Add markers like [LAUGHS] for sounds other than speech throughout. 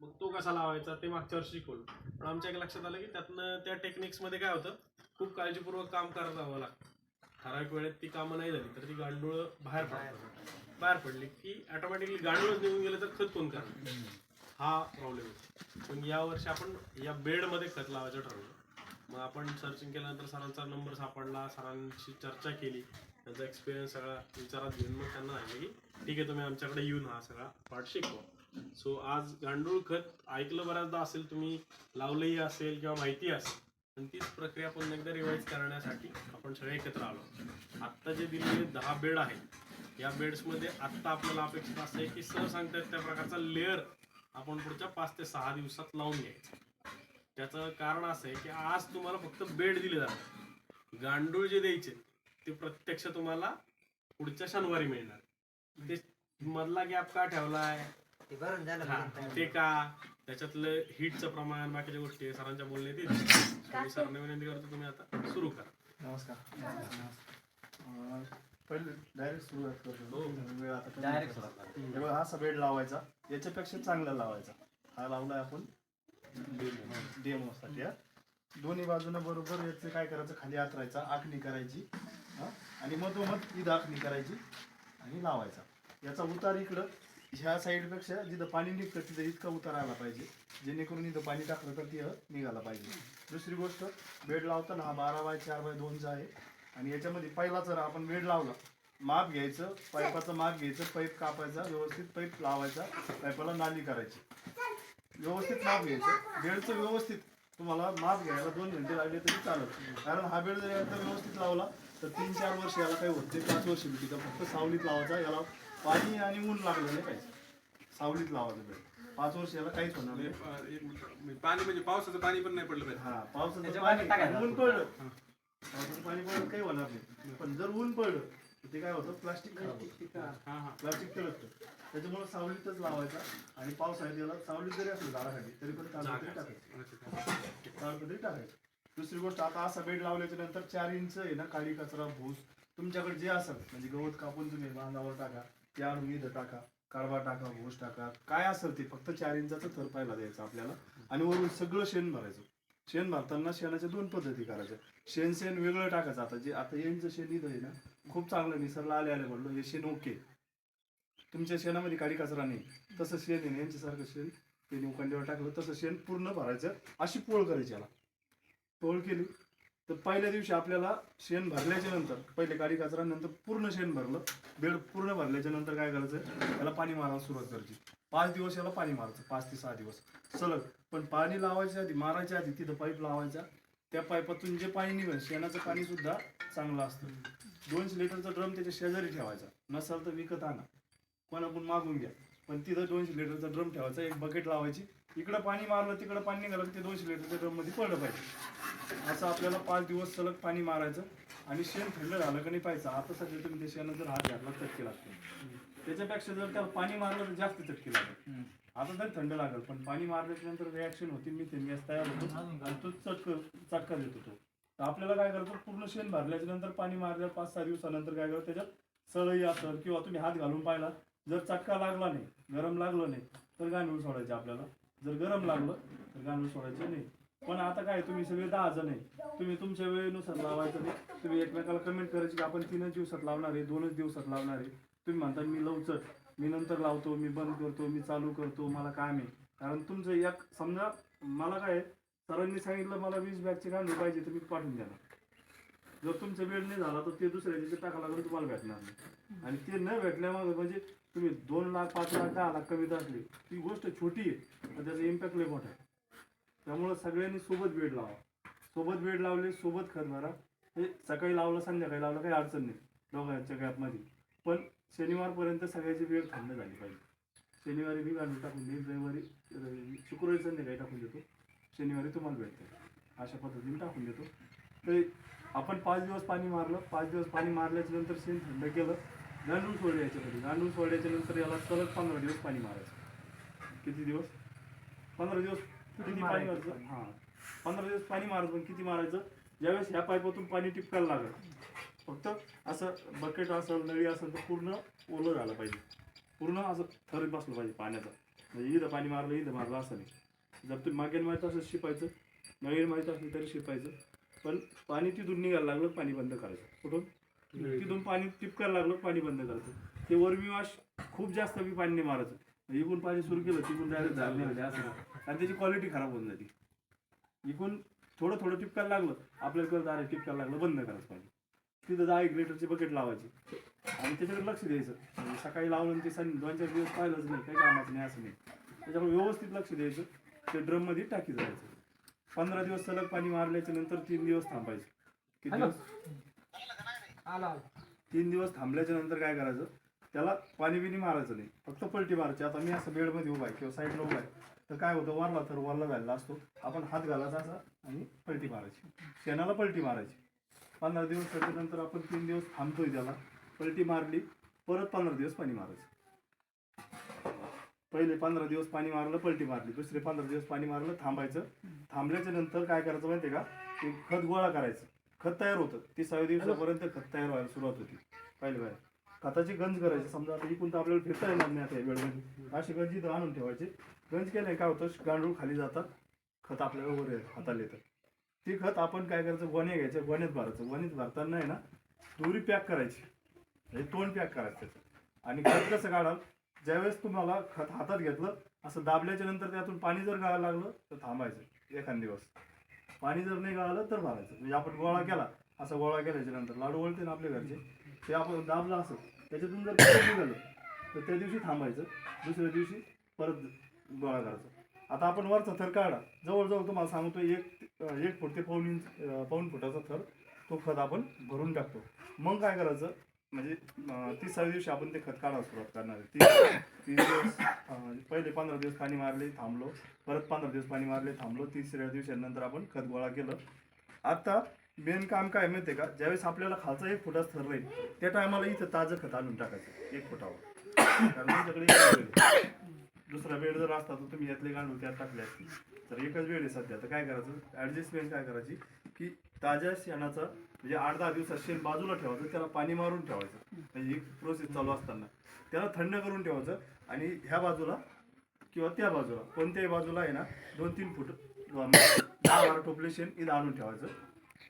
मग तो कसा लावायचा ते मागच्या वर्षी शिकवलं. पण आमच्या एक लक्षात आलं की त्यातनं त्या टेक्निक्समध्ये काय होतं खूप काळजीपूर्वक काम करत जावं लागतं. ठराविक वेळेत ती कामं नाही झाली तर ती गांडूळ बाहेर पडतात बाहेर पडली. की ऑटोमॅटिकली गांडूळच निघून गेलं तर खत कोण करणार? हा प्रॉब्लेम आहे. पण या वर्षी आपण या बेडमध्ये खत लावायचं ठरवलं. मग आपण सर्चिंग केल्यानंतर सरांचा नंबर सापडला सरांशी चर्चा केली त्यांचा एक्सपिरियन्स सगळा विचारात घेऊन मग त्यांना सांगितलं की ठीक आहे तुम्ही आमच्याकडे येऊन हा सगळा पार्ट शिकवा. सो आज गांडूळ खत ऐकलं बऱ्याचदा असेल तुम्ही लावलंही असेल किंवा माहिती असेल पण तीच प्रक्रिया पुन्हा एकदा रिवाईज करण्यासाठी आपण सगळे एकत्र आलो. आत्ता जे दिलेले दहा बेड आहेत या बेड्समध्ये आत्ता आपल्याला अपेक्षित असं आहे की सर सांगतात त्या प्रकारचा लेअर आपण पुढच्या पाच ते सहा दिवसात लावून घ्यायचा. त्याचं कारण असं आहे की आज तुम्हाला फक्त बेड दिले जातात. गांडूळ जे द्यायचे ते प्रत्यक्ष तुम्हाला पुढच्या शनिवारी मिळणार. ते मधला गॅप का ठेवलाय? ते भरून झालं हा, पर्यंत. ते का? त्याच्यातलं हिटचं प्रमाण बाकीच्या गोष्टी सरांच्या बोलण्यात येतील सरांना विनंती करतो तुम्ही आता सुरू करा. नमस्कार. अं, पहिले डायरेक्ट सुरुवात करतो. हो. वेळ आता कमी हे बघा, हा असा बेड लावायचा. याच्यापेक्षा चांगला लावायचा. हा लावलाय आपण डेमो साठी हा. दोन्ही बाजूने बरोबर याचं काय करायचं? खाली आतरायचा आखणी करायची हा. आणि मधोमध ईद आखणी करायची आणि लावायचा. याचा उतार इकडं. ह्या साईडपेक्षा जिथं पाणी निघतं तिथं इतका उतार आला पाहिजे. जेणेकरून इथं पाणी टाकलं तर ती निघाला पाहिजे. दुसरी गोष्ट बेड लावताना हा बारा बाय चार बाय दोनचा आहे. आणि याच्यामध्ये पहिला जर आपण बेड लावला माप घ्यायचं पाईपाचं माप घ्यायचं पाईप कापायचा व्यवस्थित पाईप लावायचा पाईपाला नाली करायची. व्यवस्थित माप घ्यायचं. बेडचं व्यवस्थित तुम्हाला माप घ्यायला दोन घंटे लागले तरी चालत. कारण हा बेड जर एकदा व्यवस्थित लावला तर तीन चार वर्ष याला काही होत नाही. पाच वर्ष तिथं फक्त सावलीत लावायचा याला पाणी आणि ऊन लागलं नाही पाहिजे सावलीत लावायचं बेड पाच वर्ष याला काहीच होणार नाही. म्हणजे पाणी म्हणजे पावसाचं पाणी पण नाही पडलं पाहिजे. हा पावसाचं पाणी टाकायचं. आणि ऊन पडलं. पावसाचं पाणी पडलं काही होणार नाही. पण जर ऊन पडलं तर ते काय होतं? प्लास्टिक खराब होतं. हा हा. प्लास्टिक तरच त्याच्यामुळे सावलीतच लावायचा आणि पावसाळ्यात याला सावलीत जरी असलं झाडाखाली तरी पण ताडपत्री टाकायचं. ताडपत्री टाकायचं. दुसरी गोष्ट आता असा बेड लावल्याच्या नंतर चार इंच आहे ना काळी कचरा भूस. तुमच्याकडे जे असेल म्हणजे गवत कापून तुम्ही बांधावर टाका त्या इथं टाका कारवा टाका घोष टाका काय असेल ते फक्त चार इंचाचं थर पाहिला द्यायचं आपल्याला. आणि वरून सगळं शेण भरायचं. शेण भरताना शेणाच्या दोन पद्धती करायच्या शेण शेण वेगळं टाकायचं. आता जे आता यांचं शेण इथं आहे ना खूप चांगलं निसरला आले आले म्हणलं हे शेण ओके. तुमच्या शेणामध्ये काडी कचरा नाही. तसं शेण आहे यांच्यासारखं शेण ते उकांडीवर टाकलं तसं शेण पूर्ण भरायचं. अशी पोळ करायची याला. पोळ केली तर पहिल्या दिवशी आपल्याला शेण भरल्याच्या नंतर पहिले काळी कचरा नंतर पूर्ण शेण भरलं. बेड पूर्ण भरल्याच्या नंतर काय करायचं? याला पाणी मारायला सुरुवात करायची. पाच दिवस याला पाणी मारायचं पाच ते सहा दिवस. सलग. पण पाणी लावायच्या आधी मारायच्या आधी तिथं पाईप लावायचा. त्या पाईपातून जे पाणी निघेल शेणाचं पाणी सुद्धा चांगलं असतं. दोनशे लिटरचा ड्रम त्याच्या शेजारी ठेवायचा. नसाल तर विकत आणा. कोणाकडून मागून घ्या. पण तिथं दोनशे लिटरचा ड्रम ठेवायचा. एक बकेट लावायची. इकडं पाणी मारलं तिकडं पाणी निघालं ते दोनशे लिटरच्या ड्रममध्ये पडलं पाहिजे. असं आपल्याला पाच दिवस सलग पाणी मारायचं आणि शेण थंड झालं का नाही पाहिजे आता सध्या तुम्ही त्या शेणात जर हात घातला चटके लागते त्याच्यापेक्षा जर त्याला पाणी मारलं तर जास्त चटके लागेल आता तर थंड लागेल पण पाणी मारल्याच्या नंतर रिॲक्शन होती मी गॅस तयार होतो. आणि तो चटक चटका देतो तो. तर आपल्याला काय करायचं? पूर्ण शेण भरल्याच्या नंतर पाणी मारल्या पाच सहा दिवसानंतर काय करायचं? त्याच्यात सळई असेल किंवा तुम्ही हात घालून पाहिला जर चटका लागला नाही गरम लागलं नाही तर गांडूळ सोडायचे आपल्याला. जर गरम लागलं तर गांडूळ सोडायचं नाही. पण आता काय तुम्ही सगळे दहा जण आहे. तुम्ही तुमच्या वेळेनुसार लावायचं नाही. तुम्ही एकमेकाला कमेंट करायची की आपण तीनच दिवसात लावणार आहे दोनच दिवसात लावणार आहे. तुम्ही म्हणता मी लवचट मी नंतर लावतो मी बंद करतो मी चालू करतो मला काम आहे. कारण तुमचं एक समजा मला काय आहे, सरांनी सांगितलं मला वीस बॅगचे गांडूळ पाहिजे तर मी पाठवून देणार. जर तुमचा वेळ नाही झाला तर ते दुसऱ्या दिवशी टाका लागून तुम्हाला भेटणार नाही. आणि ते न भेटल्यामागे म्हणजे तुम्ही दोन लाख पाच लाख दहा लाख कमीत असली ती गोष्ट छोटी आहे पण त्याचा इम्पॅक्ट लय मोठा आहे. त्यामुळं सगळ्यांनी सोबत बेड लावा. सोबत बेड लावले सोबत खत भरा हे सकाळी लावलं संध्याकाळी लावलं काही अडचण नाही. दोघांच्या गॅपमध्ये पण शनिवारपर्यंत सगळ्याची वेळ थंड झाली पाहिजे. शनिवारी मी गांडूळ टाकून देईन रविवारी रवि- शुक्रवारी संध्याकाळी टाकून देतो. शनिवारी तुम्हाला भेटते अशा पद्धतीने टाकून देतो. तर आपण पाच दिवस पाणी मारलं पाच दिवस पाणी मारल्याच्या नंतर शेण थंड केलं. गांडूळ सोडले याच्यामध्ये गांडूळ सोडल्याच्या नंतर याला सलग पंधरा दिवस पाणी मारायचं. किती दिवस? पंधरा दिवस किती पाणी मारायचं हां. पंधरा दिवस पाणी मारायचं पण किती मारायचं? ज्यावेळेस ह्या पाईपातून पाणी टिपकायला लागेल. फक्त असं बकेट असेल नळी असेल तर पूर्ण ओलं झालं पाहिजे. पूर्ण असं थर बसलं पाहिजे पाण्याचा. म्हणजे इथं पाणी मारलं इथं मारलं असं नाही. जर तुम्ही मागेल माहीत असं शिपायचं नवीन माहीत असलं तरी शिपायचं. पण पाणी तिथून निघायला लागलं पाणी बंद करायचं. कुठून? तिथून पाणी टिपकायला लागलं पाणी बंद करायचं. ते वरविवाश खूप जास्त बी पाणी नाही मारायचं. म्हणजे इकडून पाणी सुरू केलं तिकडून डायरेक्ट झालं नाही म्हणजे असं. आणि त्याची क्वालिटी खराब होऊन जाते. इकडून थोडं थोडं टिपकायला लागलं आपल्याला कळत अरे टिपकायला लागलं बंद करायचं पाणी. तिथं दहा एक लिटरची बकेट लावायची. आणि त्याच्याकडे लक्ष द्यायचं. म्हणजे सकाळी लावलं आणि ते सं दोन चार दिवस पाहिलंच नाही काही कामाचं नाही असं नाही. त्याच्यामुळे व्यवस्थित लक्ष द्यायचं. ते ड्रममध्ये टाकी जायचं. पंधरा दिवस सलग पाणी मारल्याच्या नंतर तीन दिवस थांबायचं. किती दिवस? आला तीन दिवस थांबल्याच्या नंतर काय करायचं? त्याला पाणी बिनी मारायचं नाही. फक्त पलटी मारायची. आता मी असं बेडमध्ये उभा आहे किंवा साईडला उभा आहे. तर काय होतं? वारला तर वरला घालला असतो. आपण हात घालायचा असा आणि पलटी मारायची. शेणाला पलटी मारायची. पंधरा दिवस त्याच्यानंतर आपण तीन दिवस थांबतोय त्याला. पलटी मारली परत पंधरा दिवस पाणी मारायचं. पहिले पंधरा दिवस पाणी मारलं पलटी मारली. दुसरे पंधरा दिवस पाणी मारलं थांबायचं. थांबल्याच्या नंतर काय करायचं माहितीये का? ते खत गोळा करायचं. खत तयार होतं. तिसाव्या दिवसापर्यंत खत तयार व्हायला सुरुवात होती. पहिले बाहेर खताची गंज करायची. समजा आता इकडून तर आपल्याला फिरता येणार नाही आता वेळेमध्ये अशी गंज इथं आणून ठेवायची. गंज केल्याने काय होतं? गांडूळ खाली जातात. खत आपल्याला वर येतं, हाताला येतं. ते खत आपण काय करायचं? गोण्या घ्यायच्या. गोण्यात भरायचं. गोण्यात भरताना आहे ना दोरी पॅक करायची. म्हणजे तोंड पॅक करायचं त्याचं. आणि खत कसं काढाल? ज्यावेळेस तुम्हाला खत हातात घेतलं असं दाबल्याच्या नंतर त्यातून पाणी जर गाळायला लागलं तर थांबायचं. एखाद दिवस. पाणी जर नाही गाळालं तर भरायचं म्हणजे आपण गोळा केला असा गोळा केल्याच्यानंतर. लाडू वळते ना आपल्या घरचे. ते आपण दाबलं असं त्याच्यातून जर निघालं तर त्या दिवशी थांबायचं. दुसऱ्या दिवशी परत गोळा करायचा. आता आपण वरचा थर काढा. जवळजवळ तुम्हाला सांगतो एक एक फूट ते पाऊन इंच अं, पाऊण फुटाचा थर तो खत आपण भरून टाकतो. मग काय करायचं? म्हणजे अं, तिसाव्या दिवशी आपण ते खत काढायला सुरुवात करणार आहे. दिवस अं, पहिले पंधरा दिवस पाणी मारले थांबलो. परत पंधरा दिवस पाणी मारले थांबलो. तिसऱ्या दिवसानंतर आपण खत गोळा केलं. आता मेन काम काय माहितीये का? ज्यावेळेस आपल्याला खालचा एक फुटाच थर राहील त्या टायमाला इथं ताजं खत आणून टाकायचं एक फुटावर. कारण तुमच्याकडे आहे. दुसरा बेड जर असता तर तुम्ही यातले गांडूळ त्यात टाकले असते. तर एकच वेळ आहे सध्या. तर काय करायचं? ऍडजस्टमेंट काय करायची? की ताज्या शेणाचा म्हणजे आठ दहा दिवसात शेण बाजूला ठेवायचं त्याला पाणी मारून ठेवायचं. म्हणजे ही प्रोसेस चालू असताना. त्याला थंड करून ठेवायचं आणि ह्या बाजूला किंवा त्या बाजूला कोणत्याही बाजूला आहे ना दोन तीन फूट दहा बारा टोपले शेण इथं आणून ठेवायचं.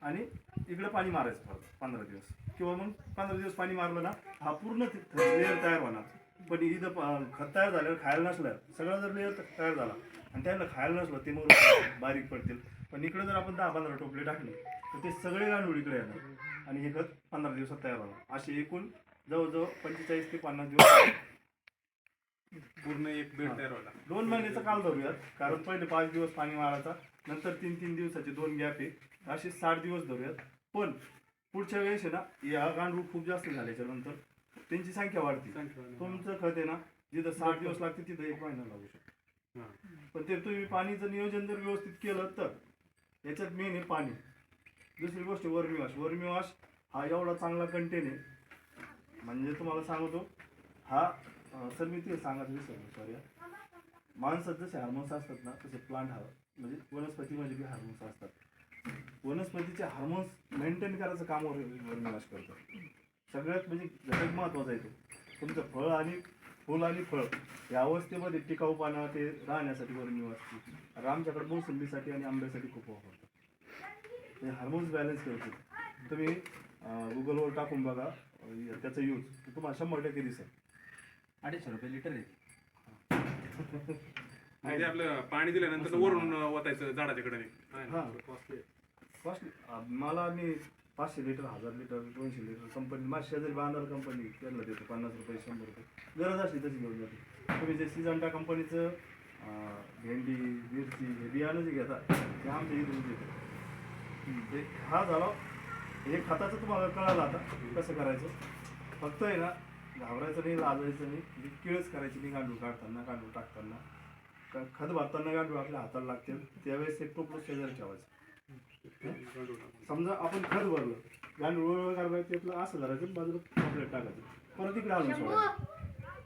आणि इकडे पाणी मारायचं परत पंधरा दिवस. किंवा मग पंधरा दिवस पाणी मारलं ना हा पूर्ण लेअर तयार होणार. पण इथं प- खत तयार झाल्यावर खायला नसलं सगळं जर लेअर तयार झाला आणि त्यांना खायला नसलं ते मग [COUGHS] बारीक पडतील. पण इकडे जर आपण दहा पंधरा टोपले टाकले तर ते सगळे गांडूळ इकडे येणार. आणि हे खत पंधरा दिवसात तयार होणार. असे एकूण जवळजवळ पंचेचाळीस ते पन्नास दिवस [COUGHS] पूर्ण एक बेड तयार व्हायला दोन महिन्याचा काल धरूयात कारण पहिले पाच दिवस पाणी मारायचा नंतर तीन तीन दिवसाचे दोन गॅप आहे. असे साठ दिवस धरूयात. पण पुढच्या वेळेस आहे ना या गांडूळ खूप जास्त झाल्याच्यानंतर त्यांची संख्या वाढते. संख्या. तुमचं खत आहे ना जिथं साठ दिवस लागते तिथं एक महिना लागू शकतो. हा. पण ते तुम्ही पाणीचं नियोजन जर व्यवस्थित केलं तर याच्यात मेन आहे पाणी. दुसरी गोष्ट वर्मीवाश वर्मीवाश हा एवढा चांगला कंटेन आहे. म्हणजे तुम्हाला सांगतो हा अं, सर मी ते सांगत विसरलो सॉरी माणसात जसे हार्मोन्स असतात ना तसे प्लांट हा म्हणजे वनस्पतीमध्ये बी हार्मोन्स असतात. वनस्पतीचे हार्मोन्स मेंटेन करायचं काम वर वर्मीवाश करतं. सगळ्यात म्हणजे घटक महत्त्वाचा आहे तो. तुमचं फळ आणि फुल आणि फळ या अवस्थेमध्ये टिकाऊपणा ते राहण्यासाठी वर्मीवाश आणि आमच्याकडे मोसंबीसाठी आणि आंब्यासाठी खूप वापरतात हे हार्मोन्स बॅलन्स करतो तुम्ही गुगलवर टाकून बघा त्याचा यूज तुम्हाला शंभर टक्के दिसेल. अडीचशे रुपये लिटर आहे. [LAUGHS] म्हणजे आपलं पाणी दिल्यानंतर वरून ओतायचं झाडाच्या कडे हा. कॉस्टली मला मी पाचशे लिटर हजार लिटर दोनशे लिटर कंपनी माझ्या शेजारी बांधार कंपनी त्यांना देतो पन्नास रुपये शंभर रुपये. गरज असली तशी घेऊन जाते. तुम्ही जे सिजंटा कंपनीचं भेंडी मिरची हे बियाणं जे घेता ते आमच्या इथून देतो. ते हा झाला. हे खताचं तुम्हाला कळालं आता कसं करायचं. फक्त आहे ना घाबरायचं नाही लाजायचं नाही. म्हणजे किळच करायची नाही गांडूळ काढताना गांडूळ टाकताना. का- खत भरताना गांडूळ आपल्या हाताला लागतील त्यावेळेस एक टोपलं शेजारी ठेवायचं. समजा आपण खत भरलं गांडूळ वळवळ करायचं त्यातलं असं धरायचं बाजूला कॉम्प्लेट टाकायचं. परत इकडे आणून सोडायचं.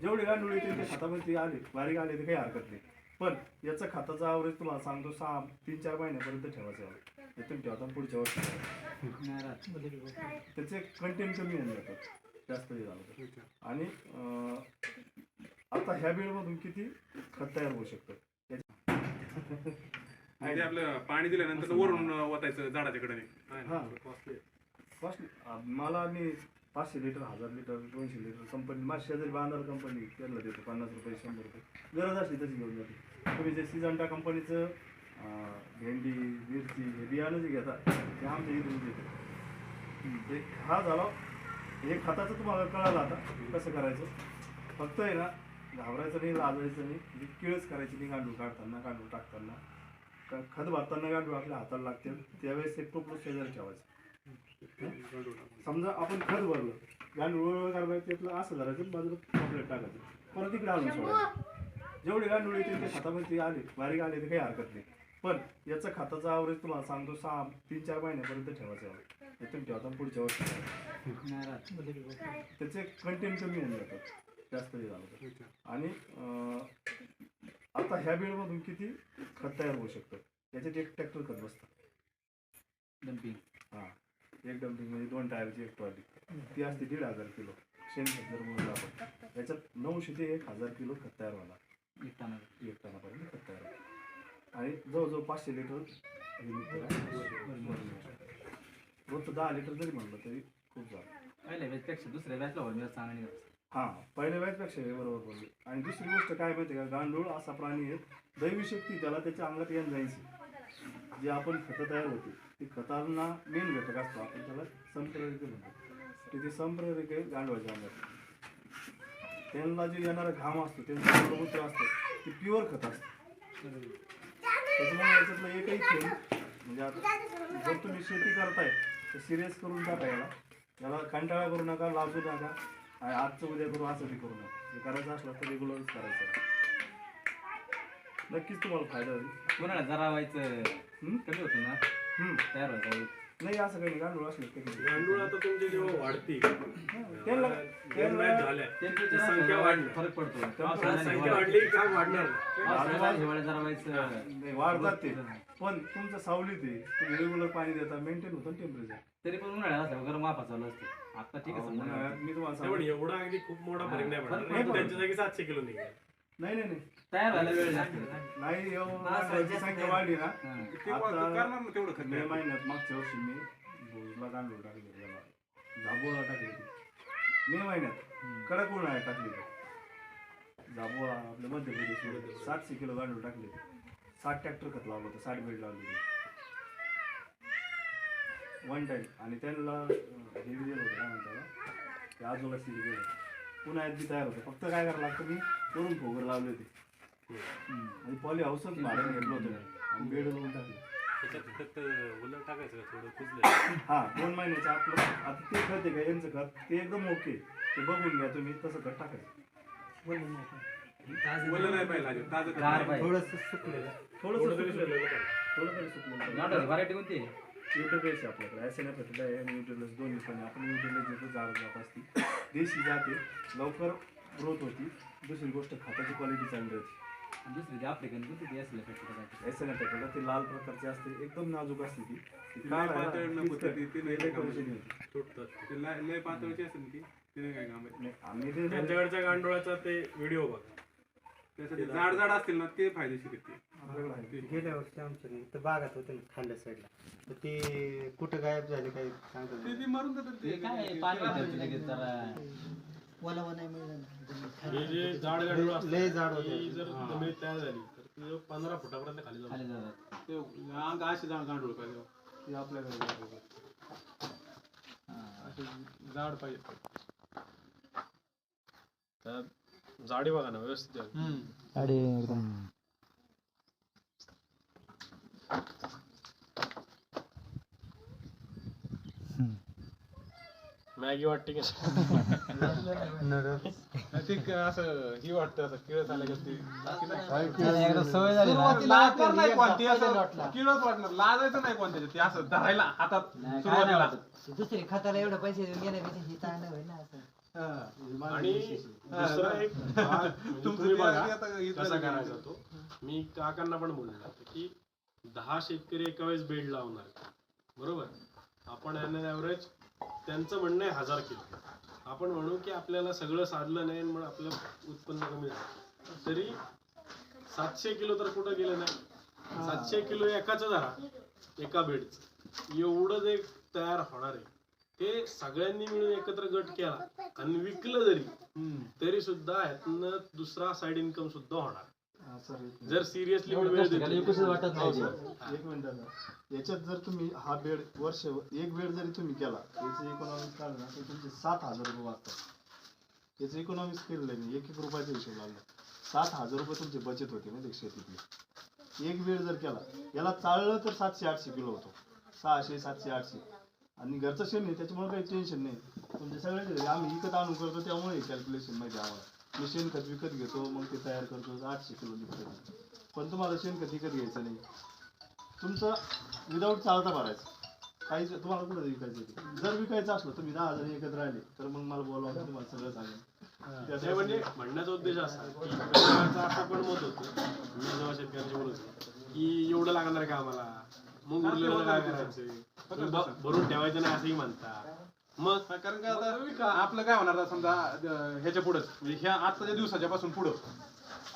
जेवढे गांडूळ येतील ते खतामध्ये ते आले बारीक आले ते काही हरकत नाही. पण याचा खताचा आवरेज तुम्हाला सांगतो सहा तीन चार महिन्यापर्यंत ठेवायचं आहे तुम्ही ठेवता पुढच्या वर्षी. त्याचे कंटेंट कमी होऊन जातात जास्त हे झालं तर. आणि आता ह्या बेडमधून किती खत तयार होऊ शकतं? म्हणजे आपलं पाणी दिल्यानंतर वरून ओतायचं झाडाच्या कडे हा. मला मी पाचशे लिटर हजार लिटर दोनशे लिटर कंपनी माझ्या शेजारी बांधार कंपनी त्यांना देतो पन्नास रुपये शंभर रुपये. गरज असली तशी घेऊन जाते. तुम्ही जे सिजंटा कंपनीचं भेंडी मिरची हे बियाणं जे घेता ते आमच्या इथून देतो. ते हा झाला. हे खताचं तुम्हाला कळालं आता कसं करायचं? फक्त आहे ना घाबरायचं नाही लाजायचं नाही. म्हणजे किळच करायची नाही गांडूळ काढताना गांडूळ टाकताना. खत भरताना गांडूळ आपल्या हाताला लागतील. त्यावेळेस एक टोपलं शेजारी ठेवायचं. समजा आपण खत भरलं गांडूळ करायचं त्यातलं असं धरायचं बाजूला चॉकलेट टाकायचं. परत इकडे सोडायचं. जेवढे गांडूळ येतील ते खतामध्ये आले बारीक आले तर काही हरकत नाही. पण याचा खताचा आवरेज तुम्हाला सांगतो सहा तीन चार महिन्यापर्यंत ठेवायचं इथून ठेवता पुढच्या वर्षी त्याचे कंटेंट कमी होऊन जातात जास्त हे झालं. आणि आता ह्या बेडमधून किती खत तयार होऊ शकतं त्याच्यात एक ट्रॅक्टर खत बसतं. डम्पिंग हां. एक डम्पिंग म्हणजे दोन टायरची एक ट्रॉली ती असते दीड हजार किलो. शेणखत जर मोजलं आपण. याच्यात नऊशे ते एक हजार किलो खत तयार होणार एक टाना एक टनापर्यंत खत तयार होणार आणि जवळजवळ पाचशे लिटर. रोजचं दहा लिटर जरी म्हणलं तरी खूप झालं. पहिल्या बॅचपेक्षा दुसऱ्या बॅचला होईल चांगला हां पहिल्या वेळेपेक्षा हे बरोबर बोलली. आणि दुसरी गोष्ट काय माहिती का? गांडूळ असा प्राणी आहे दैवी शक्ती त्याला त्याच्या अंगात येऊन जायची. जे आपण खतं तयार होते ती खतांना मेन घटक असतो. आपण त्याला संप्रेरित म्हणतो. तिथे संप्रेरक आहे गांडूळाच्या अंगात. त्यांना जे येणारा घाम असतो त्यांचं प्रभुत्व असतं ते प्युअर खत असतं. त्याच्यामुळे याच्यातलं एकही थेंब म्हणजे आता जर तुम्ही शेती करताय तर सिरियस करून टाका याला. याला कंटाळा करू नका लाजू नका. आजचं उद्या करू असं बी करू नका. हे करायचं असलं तर रेग्युलरच करायचं. नक्कीच तुम्हाला फायदा होईल. उन्हाळ्यात जरा व्हायचं? हम्म? कमी होतं ना? हम्म. तयार व्हायचं. नाही असं काही गांडूळ असलं काही नाही. गांडूळ आता तुमचे जेव्हा टेम्परेचर संख्या वाढली. फरक पडतो. संख्या वाढली की काम वाढणार जरा व्हायचं. वाढतात ते. पण तुमचं सावलीत आहे. तुम्ही रेग्युलर पाणी देता मेंटेन होतं टेम्परेचर तरी पण उन्हाळ्यात असं गरम वाफा चालू असते. आता ठीक आहे समजा मी तुम्हाला नाही, पण सांगतो. एवढा अगदी खूप मोठा फरक नाही पडणार. त्यांच्या जागी सातशे किलो निघेल. नाही नाही नाही. तयार व्हायला वेळ लागतो नाही संख्या वाढली ना हा. ते आता- करणार ना तेवढं खत मे. महिन्यात मागच्या वर्षी मी भोजला गांडूळ टाकले याला झाबोळा टाकली मे महिन्यात कडक उन्हाळ्यात टाकली झाबोळा आपल्या मध्य प्रदेशमध्ये सातशे किलो गांडूळ टाकले साठ ट्रॅक्टर खत लावलं होतं साठ बेड लावली होती. वन टाइम आणि त्यांना हे बी दिलं होतं काय म्हणतात ते आजोला सीड दिलं उन्हाळ्यात बी तयार होतं. फक्त काय करायला लागतं मी वरून फोगर लावले होते. हम्म. आणि पॉली हाऊसच भाड्याने घेतलं होतं. आणि बेड लावून टाकले. हा दोन महिन्याचं आपलं. आता ते खत आहे का? यांचं खत ते एकदम ओके ते बघून घ्या तुम्ही तसं खत टाकायचं. ओलं नाही पाहिजे. ताजं गार. पाहिजे. थोडंसं थोडं सुकलेलं. सुकलेलं. पाहिजे. थोडं तरी सुकलेलं व्हरायटी कोणती आहे? युट्यूबेस आहे आपल्याकडे. एस एन एफ आहे आणि युट्यूबलेस दोन्ही पण आहे. आपण युट्यूबलेस देतो झाड जात असते देशी जाते. लवकर ग्रोथ होती. दुसरी गोष्ट खताची क्वालिटी चांगली होती. दुसरी ती आफ्रिकन कोणती ती एस एन एफ ती लाल प्रकारची असते. एकदम नाजूक असते ती. ती ना, पातळ नको किचकट. ती- ती ती नाही लय होती. तुटतात. ते लय लय पातळची असेल ना ती. ते नाही काय काम आहे. नाही, आम्ही ते त्यांच्याकडच्या गांडुळाचा ते व्हिडिओ बघा. त्यासाठी जाड जाड असतील ना ते फायदेशीर आहेत ते. आपल्याकडे आहे. गेल्या वर्षी आमच्या इथं बागात होते ना खाल्ल्या साईडला तर ते कुठं गायब झाले काही सांगता ते ती मारून देतात ते. काय पाणी ते- होतं लगेच जरा ओलावा नाही मिळाला हे जे जाड गांडूळ असतं लय जाड होतं. ती जर जमिनीत तयार झाली तर ती पंधरा फुटापर्यंत खाली जाऊ खाली जातात ते अंग असे गांडूळ पाहिजे ती आहे. हा. असे जाड पाहिजे. जाडी बघा ना व्यवस्थित आहे. मॅगी वाटते की ते क- [LAUGHS] असं ही वाटतं असं किळस आलं का ते बाकी नाही. सवय झाली ना. लाजणार नाही कोणती असं किळस वाटणार लाजायचं नाही कोणत्या ते असं धरायला हातात नाही, काय नाही सुरुवातीला वाटत. दुसरी खताला एवढं पैसे देऊन गेल्यापेक्षा ही चांगलं होईल ना असं. आणि दुसरा एक [LAUGHS] भाग म्हणजे तुम्ही ते बघा कसा करायचा तो. मी काकांना पण बोललेलं होतं की दहा शेतकरी एका वेळेस बेड लावणार. बरोबर? आपण ॲव्हरेज त्यांचं म्हणणं आहे हजार किलो. आपण म्हणू की आपल्याला सगळं साधलं नाही म्हणून आपलं उत्पन्न कमी झालं. तरी सातशे किलो तर कुठं गेलं नाही? सातशे किलो एकाच धरा एका बेडच. एवढं जे तयार होणार आहे. ते सगळ्यांनी मिळून एकत्र गट केला आणि विकलं जरी तरी सुद्धा ह्यातनं दुसरा साइड इन्कम सुद्धा होणार. हा. जर सिरियसली वेळ वाटत हो, नाही. ते. एक मिनिट. याच्यात जर तुम्ही हा बेड वर्ष एक बेड जरी तुम्ही केला याचं इकॉनॉमिक्स काढलं ना तर तुमचे सात हजार रुपये वाचतात. याचं इकॉनॉमिक्स केलेलं मी. एक एक रुपयाचा हिशोब लागला. सात हजार रुपये तुमची बचत होते ना शेतीतली. एक बेड जर केला याला चाललं तर सातशे आठशे किलो होतो. सहाशे सातशे आठशे. आणि घरचं शेण नाही त्याच्यामुळे काही टेन्शन नाही. तुमचे सगळे घरी आम्ही विकत आणून करतो त्यामुळे कॅल्क्युलेशन माहिती आहे आम्हाला मी शेणखत विकत घेतो मग ते तयार करतो आठशे किलो निघतो. पण तुम्हाला शेणखत विकत घ्यायचं नाही. तुमचं विदाऊट चालता भरायचं. काहीच तुम्हाला कुठं विकायचं ते. जर विकायचं असलं तुम्ही दहा हजार एकत्र राहिले तर मग मला बोलावं तुम्हाला सगळं सांगेन. ते म्हणजे म्हणण्याचा उद्देश असा की शेतकऱ्याचं पण मत होतं मी जेव्हा शेतकऱ्यांशी बोलत होतो की एवढं लागणार आहे का आम्हाला? मग उरलेलं काय करायचं? ब- भरून ठेवायचं नाही असंही म्हणता. मग कारण का आता आपलं काय होणार आता समजा अं, ह्याच्या पुढं? म्हणजे ह्या आजच्या दिवसाच्या पासून पुढं?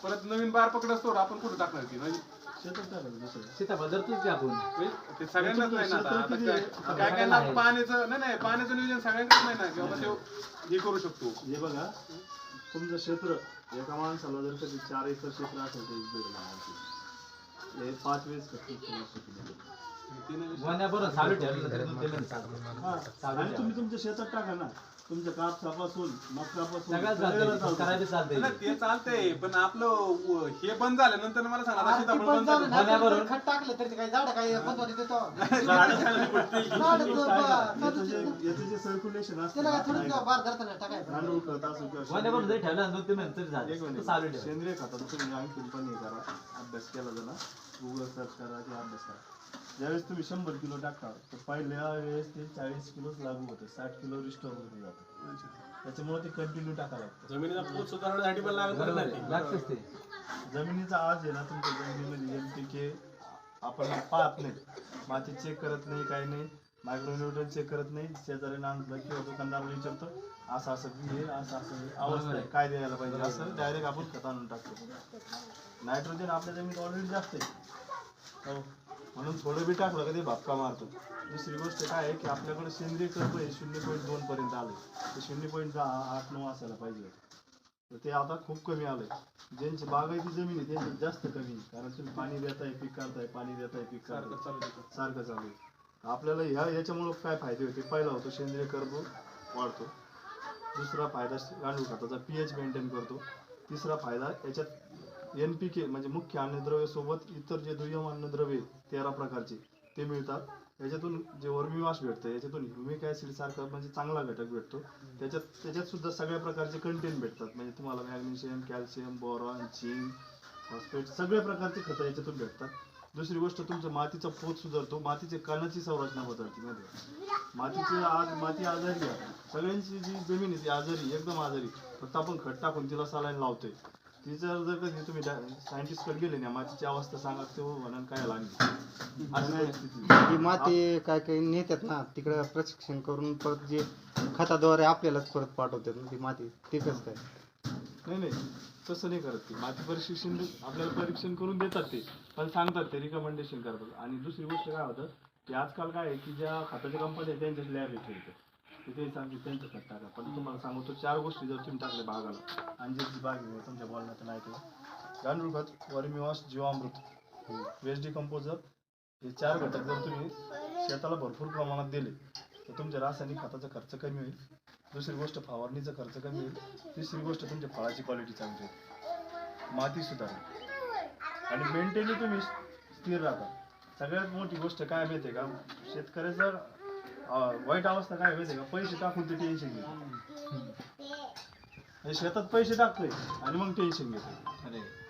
परत नवीन बार पकडत असतो आपण कुठं टाकणार ती? म्हणजे शेतात टाकायचं दुसरं सीताफळ धरतोच की आपण. म्हणजे ते सगळ्यांनाच नाही ना आता. आता किती काय आहे? काय काय ना पाण्याचं नाही नाही पाण्याचं नियोजन सगळ्यांनाच नाही ना. किंवा ते हे करू शकतो. हे बघा तुमचं क्षेत्र एका माणसाला जर कधी चार एकर क्षेत्र असेल तर एक बेड लावायचे पाच वेळेस चालू ठेवलं तरी. आणि तुम्ही तुमच्या शेतात टाका ना. तुमच्या कापसापासून मकापासून सगळ्याला चालतंय चालतं. नाही, ते चालतंय पण आपलं व- हे बंद झाल्यानंतर मला सांगा आता सीताफळ पण बंद झालं ना, खत टाकलं तरी [LAUGHS] ते. काय झाड काय. झाडं पडतील. झाडं ना, बा- याचं जे सर्क्युलेशन असतं त्याला काय ना, थोडं नाही का? बार धरताना टाकायचं. गांडूळ खत असो किंवा वण्याबरोबर जरी सेंद्रिय- ठेवलं ना तरी एक झालं मिनिट. चालू ठेव. सेंद्रिय खताचा तुम्ही आणखी पण हे करा. अभ्यास केला जर. ना गुगल सर्च करा किंवा अभ्यास करा. ज्यावेळेस तुम्ही शंभर किलो टाकता तर पहिल्या वेळेस ते चाळीस किलोच लागू होतं साठ किलो रिस्टोर होऊन जातं त्याच्यामुळे ते कंटिन्यू टाकावं लागतं. जमिनीचा पोत सुधारण्यासाठी पण नाही. लागतंच ते. जमिनीचा आज आहे ना तुमच्या जमिनीमध्ये एन पी के आपण पाहत नाही. माती चेक करत नाही काही नाही. मायक्रोन्युट्रन चेक करत नाही. शेजारी आणलं किंवा दुकानदाराला विचारतो असं असं बी आहे असं असं आहे. अवस्था आहे. काय द्यायला पाहिजे? असं डायरेक्ट आपण खत आणून टाकतो. नायट्रोजन आपल्या जमिनीत ऑलरेडी जास्त आहे. हो. म्हणून थोडं बी टाकलं का ते भापका मारतो. दुसरी गोष्ट काय आहे की आपल्याकडे सेंद्रिय कर्ब हे शून्य पॉईंट दोन पर्यंत आले ते शून्य पॉईंट आठ नऊ असायला पाहिजे. तर ते आता खूप कमी आलंय. ज्यांची बागायती जमीन आहे त्यांची जास्त कमी आहे. कारण तुम्ही पाणी देताय पीक काढताय पाणी देताय पीक काढताय सारखं चालू आहे. आपल्याला ह्या याच्यामुळं काय फायदे होते? पहिला होतो सेंद्रिय कर्ब वाढतो. दुसरा फायदा गांडूळ खताचा पी एच मेंटेन करतो. तिसरा फायदा याच्यात एन पी के म्हणजे मुख्य अन्नद्रव्य सोबत इतर जे दुय्यम अन्नद्रव्य तेरा प्रकारचे ते मिळतात. याच्यातून जे वर्मीवाश भेटतं याच्यातून ह्युमिक ऍसिड सारखा म्हणजे चांगला घटक भेटतो. त्याच्यात त्याच्यात सुद्धा सगळ्या प्रकारचे कंटेंट भेटतात. म्हणजे तुम्हाला magnesium calcium boron zinc phosphate सगळ्या प्रकारचे खतं याच्यातून भेटतात. दुसरी गोष्ट तुमच्या मातीचा पोत सुधारतो. मातीचे कणाची संरचना बदलते मध्ये मातीचे मातीची आज माती आजारी आहे. सगळ्यांची जी जमीन आहे ती आजारी एकदम आजारी फक्त आपण खत टाकून तिला सलाईन लावतोय. तिचं जर कधी तुम्ही सायंटिस्टकडे गेले ना मातीची अवस्था सांगा ते म्हणाल काय लागली? असं परिस्थिती आहे. ती माती काय काय नेतात ना तिकडं प्रशिक्षण करून परत जे खताद्वारे आपल्यालाच परत पाठवतात ना ती माती ते कसं काय? नाही नाही तसं नाही करत ते. माती परीक्षण आपल्याला परीक्षण करून देतात ते पण सांगतात ते रिकमेंडेशन करतात. आणि दुसरी गोष्ट काय होतं की आजकाल काय आहे की ज्या खताच्या कंपन्या आहेत त्यांच्या लॅब आहे तिथे चांगली सांगते त्यांचं खत टाका. पण तुम्हाला सांगतो चार गोष्टी जर तुम्ही टाकल्या बागाला अंजीरची बाग आहे तुमच्या बोलण्यात नाही ते. गांडूळ खत वर्मिवास जीवामृत वेस्ट डिकम्पोजर हे चार घटक जर तुम्ही शेताला भरपूर प्रमाणात दिले तर तुमच्या रासायनिक खताचा खर्च कमी होईल. दुसरी गोष्ट फवारणीचा खर्च कमी होईल. तिसरी गोष्ट तुमच्या फळाची क्वालिटी चांगली होईल. माती सुधारेल. आणि मेंटेनली तुम्ही स्थिर राहता. सगळ्यात मोठी गोष्ट काय माहिती आहे का? शेतकऱ्याचा वाईट अवस्था काय माहिती का? पैसे टाकून ते टेन्शन घेतो. शेतात पैसे टाकतोय आणि मग टेन्शन घेतो. अरे.